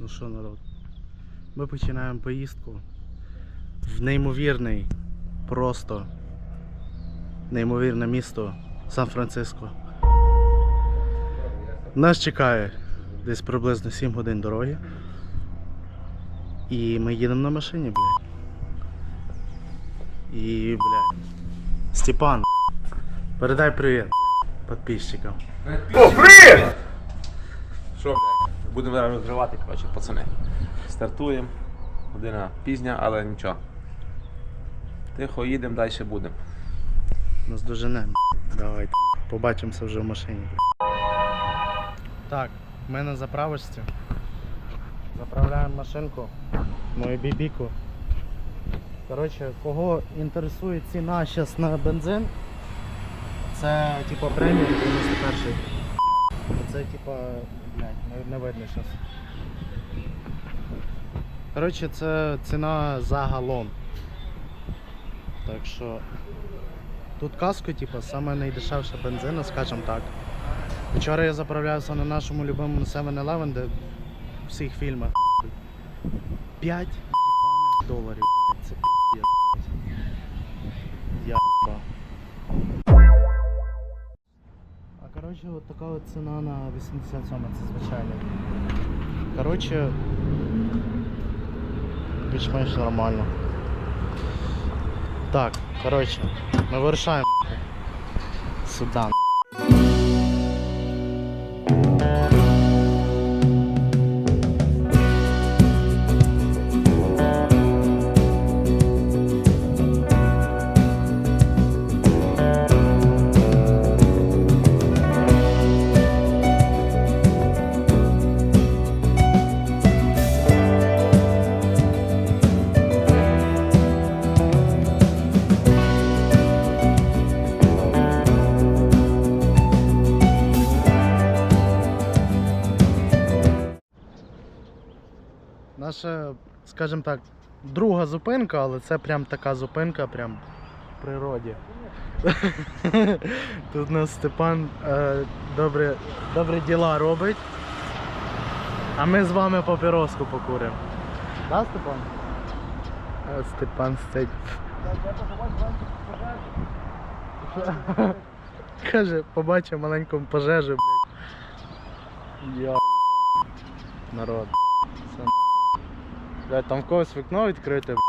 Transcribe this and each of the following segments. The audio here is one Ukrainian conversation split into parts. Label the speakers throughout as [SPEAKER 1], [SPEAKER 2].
[SPEAKER 1] Ну що, народ? Ми починаємо поїздку в неймовірний, просто неймовірне місто Сан-Франциско. Нас чекає десь приблизно 7 годин дороги. І ми їдемо на машині, блядь. І, блядь. Степан, блядь, передай привіт, блядь, підписчикам.
[SPEAKER 2] Що, блядь? Будемо розривати, коротше, пацани. Стартуємо. Година пізня, але нічого. Тихо їдемо, далі будемо.
[SPEAKER 1] Нас дожене. Давайте. Побачимося вже в машині. Так, ми на заправочці. Заправляємо машинку. Мою бібіку. Коротше, кого інтересує ціна зараз на бензин, це типа преміум 91. Це типа, не, видно зараз. Коротше, це ціна за галон. Так що Тут каско, типу, саме найдешевша бензина, скажімо так. Вчора я заправлявся на нашому любимому 7-Eleven, де в всіх фільмах. 5 доларів, коротше, от така от ціна на 87, це звичайно. Коротше, більш-менш нормально. Так, коротше, ми вирушаємо. Сюди. Наша, скажімо так, друга зупинка, але це прям така зупинка, прям в природі. Тут у нас Степан е, добре, добрі діла робить. А ми з вами папіроску покуримо. Да, Степан? А Степан стоїть. Каже, побачив маленьку пожежу, блядь. Я народ. Це нахуй. Блядь, там в когось вікно відкрите, блядь.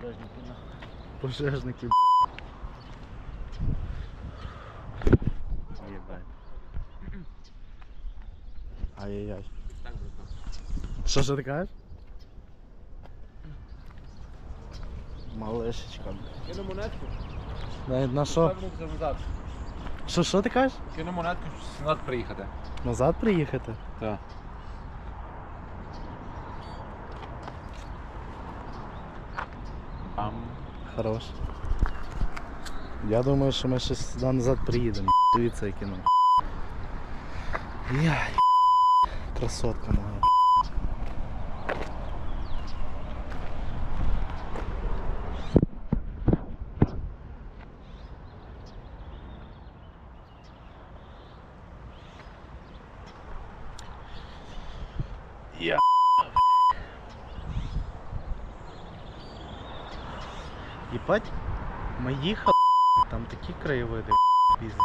[SPEAKER 1] Пожежники, нахуй. Пожежники, блядь. Єбать. Ай-яй-яй. Що ж ти кажеш? Малишечка, блядь.
[SPEAKER 2] Кину монетку,
[SPEAKER 1] Навіть на що?
[SPEAKER 2] назад.
[SPEAKER 1] Що, що ти кажеш?
[SPEAKER 2] Кину монетку, щоб назад приїхати.
[SPEAKER 1] Назад приїхати?
[SPEAKER 2] Так. Пам.
[SPEAKER 1] Хорош. Я думаю, що ми ще сюди назад приїдемо. Дивіться, яке нам. Яй. Красотка моя. Я. Єбать, ми їхали, там такі краєвиди, пізд.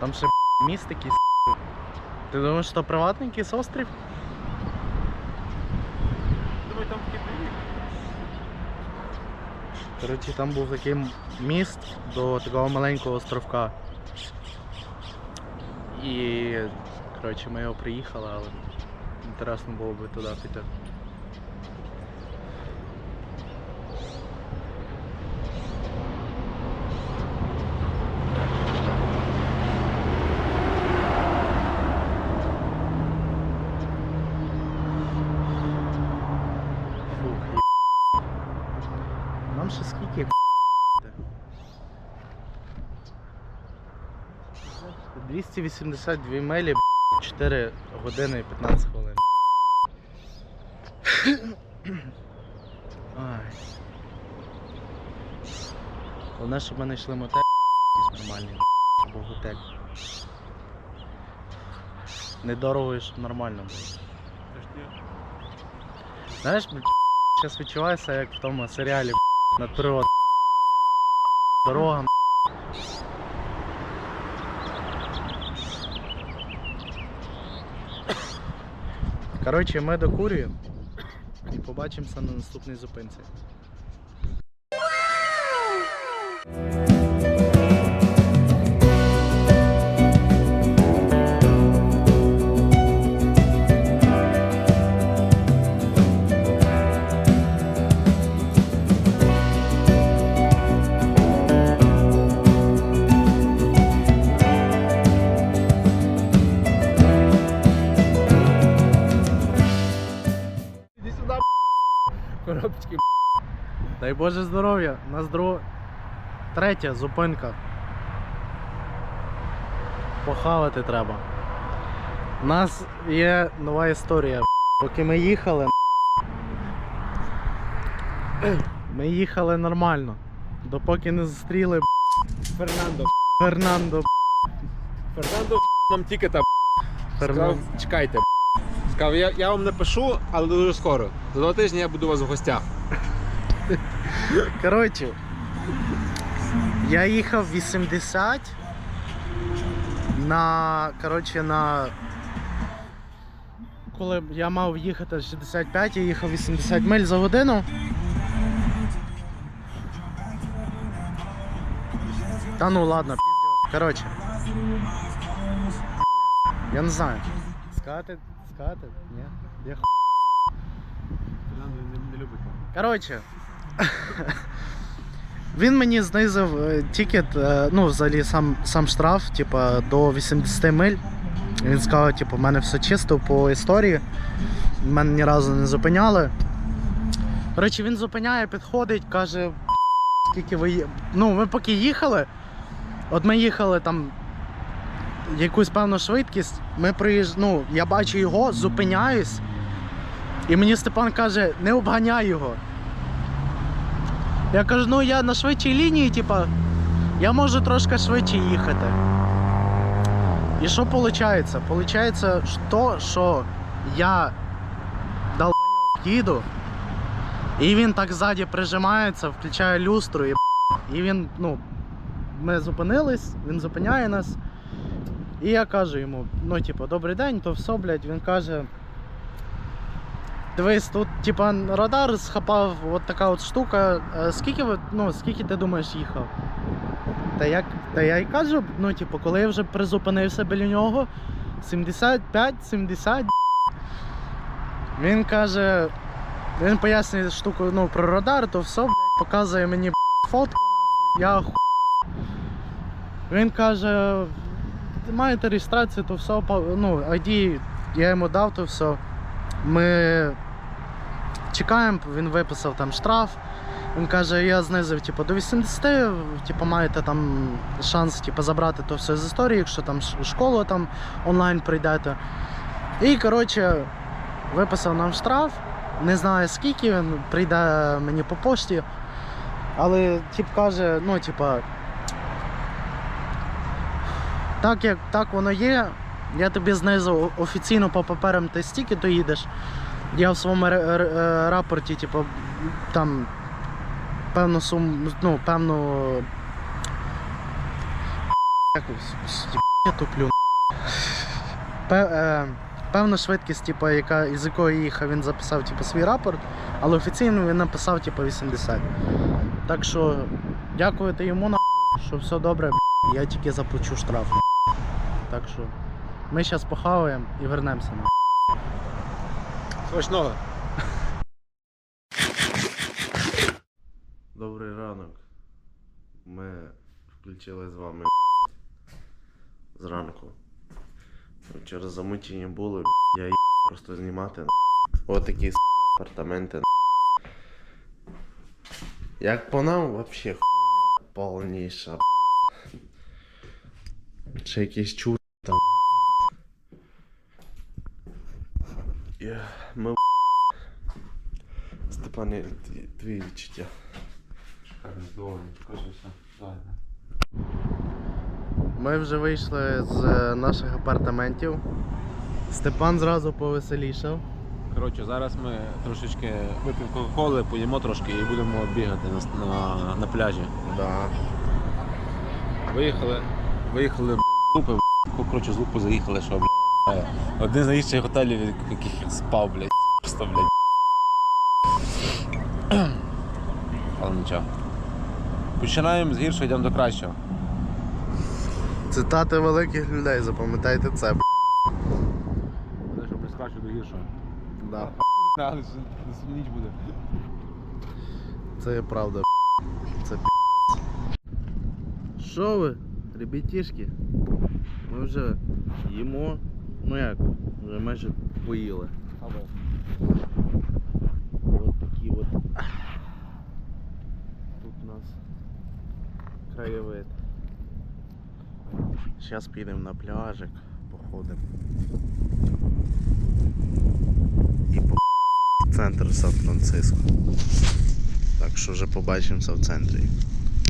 [SPEAKER 1] Там ще міст такий. Ти думаєш, що приватний якийсь острів?
[SPEAKER 2] Думаю, там такі.
[SPEAKER 1] Коротше, там був такий міст до такого маленького островка. І коротше, ми його приїхали, але інтересно було би туди піти. Фух. Нам ще скільки йде? 282 милі, 4 години і 15 хвилин. Головне, щоб ми знайшли мотель якийсь нормальний або готель. Недорого щоб нормально було. Знаєш, зараз відчуваюся, як в тому серіалі над природою. Дорога. Коротше, ми докурюємо і побачимося на наступній зупинці.
[SPEAKER 2] Коробочки.
[SPEAKER 1] Дай Боже здоров'я, на здоров'я. Третя зупинка. Похавати треба. У нас є нова історія. Поки ми їхали. Ми їхали нормально. Допоки не зустріли
[SPEAKER 2] Фернандо.
[SPEAKER 1] Фернандо.
[SPEAKER 2] Фернандо нам тікета.
[SPEAKER 1] Фернандо.
[SPEAKER 2] Сказав, чекайте. Сказав, я, я вам напишу, але дуже скоро. За два тижні я буду у вас в гостях.
[SPEAKER 1] Коротше, я їхав 80 на. Коротше, на. Коли я мав їхати 65, я їхав 80 миль за годину. Та ну ладно, піздеж. Коротше. Я не знаю. Скати, скати? Ні. Я ху...
[SPEAKER 2] Фернандо не, не любить.
[SPEAKER 1] Коротше. Він мені знизив е, тікет, е, ну, взагалі сам, сам штраф, типа, до 80 миль. Він сказав, типу, в мене все чисто по історії. Мене ні разу не зупиняли. Коротше, він зупиняє, підходить, каже, скільки ви. є-» Ну, ми поки їхали. От ми їхали там якусь певну швидкість. Ми приїж... ну, я бачу його, зупиняюсь. І мені Степан каже, не обганяй його. Я кажу, ну я на швидшій лінії, типа, я можу трошки швидше їхати. І що виходить? Получається, то, що я долбойоб їду, і він так ззаді прижимається, включає люстру і і він, ну, ми зупинились, він зупиняє нас. І я кажу йому, ну, типу, добрий день, то все, блядь, він каже. Дивись, тут типа радар схапав от така от штука. Е, Скільки ну, скільки ти думаєш їхав? Та як, та я й кажу, ну, типу, коли я вже призупинився біля нього, 75-70. Він каже. Він пояснює штуку ну, про радар, то все, блядь, показує мені блядь, фотку, нахуй, я ху... Він каже, маєте реєстрацію, то все, ну, ID я йому дав, то все. Ми чекаємо, він виписав там штраф. Він каже, я знизив типу, до 80, типу, маєте там шанс типу, забрати то все з історії, якщо там школу там онлайн прийдете. І коротше, виписав нам штраф. Не знаю скільки він прийде мені по пошті. Але тип каже, ну, типа. Так як так воно є, я тобі знизу офіційно по паперам ти стільки то їдеш. Я в своєму е, рапорті, типу, там певну суму, ну, певну. Якось, я туплю. Е, певну швидкість, типу, яка, із якої їхав, він записав типу, свій рапорт, але офіційно він написав типу, 80. Так що дякувати йому нахуй, що все добре, я тільки заплачу штраф. Так що ми зараз похаваємо і вернемося. нахуй.
[SPEAKER 2] Смачного.
[SPEAKER 3] Добрий ранок. Ми включили з вами зранку. Вчора замучені були, я їх просто знімати. Отакі апартаменти. Як по нам вообще хуйня повніша. Ще якийсь чур там. Я- Ми Пане, тві- твої відчуття.
[SPEAKER 2] Шикарно, здорово, скажи все. Давай.
[SPEAKER 1] Ми вже вийшли з е, наших апартаментів. Степан зразу повеселішав.
[SPEAKER 2] Коротше, зараз ми трошечки вип'ємо кока-коли, поїмо трошки і будемо бігати на, на, на пляжі.
[SPEAKER 1] Да.
[SPEAKER 2] Виїхали, виїхали з лупи, б, коротше, з лупи заїхали, що, блядь. Один з найгірших готелів, в яких я спав, блядь. Просто, блядь. Але нічого. Починаємо з гіршого, йдемо до кращого.
[SPEAKER 1] Цитати великих людей, запам'ятайте це, б***.
[SPEAKER 2] Те, що кращого до гіршого.
[SPEAKER 1] Да.
[SPEAKER 2] Але ніч буде.
[SPEAKER 1] Це є правда, б***. Це пі***. Що ви, ребятішки? Ми вже їмо. Ну як, вже майже поїли. От такі от. Тут у нас краєвид. Зараз підемо на пляжик, походимо. І по центр Сан-Франциско. Так що вже побачимося в центрі.